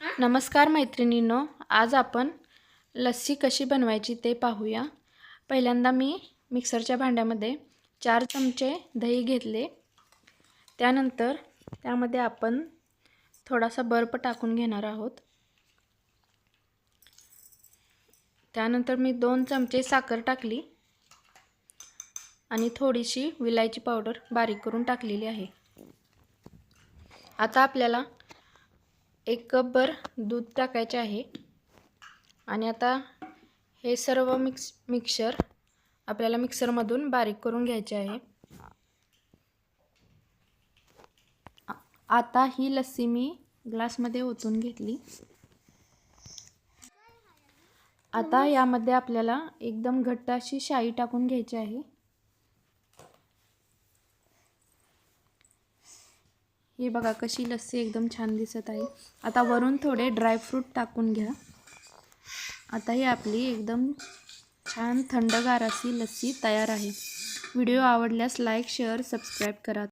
नमस्कार मैत्रिणींनो आज आपण लस्सी कशी बनवायची ते पाहूया. पहिल्यांदा मी मिक्सरच्या भांड्यामध्ये चार चमचे दही घेतले. त्यानंतर त्यामध्ये आपण थोडासा बर्फ टाकून घेणार आहोत. त्यानंतर मी दोन चमचे साखर टाकली आणि थोडीशी विलायची पावडर बारीक करून टाकलेली आहे. आता आपल्याला एक कपभर दूध टाकायचे आहे. आणि आता हे सर्व मिक्स मिक्सर आपल्याला मिक्सरमधून बारीक करून घ्यायचे आहे. आता ही लस्सी मी ग्लासमध्ये ओतून घेतली. आता यामध्ये आपल्याला एकदम घट्ट अशी शाई टाकून घ्यायची आहे. हे बघा कशी लस्सी एकदम छान दिसत आहे. आता वरून थोडे ड्रायफ्रूट टाकून घ्या. आता ही आपली एकदम छान थंडगार अशी लस्सी तयार आहे. व्हिडिओ आवडल्यास लाईक शेअर सबस्क्राईब करा.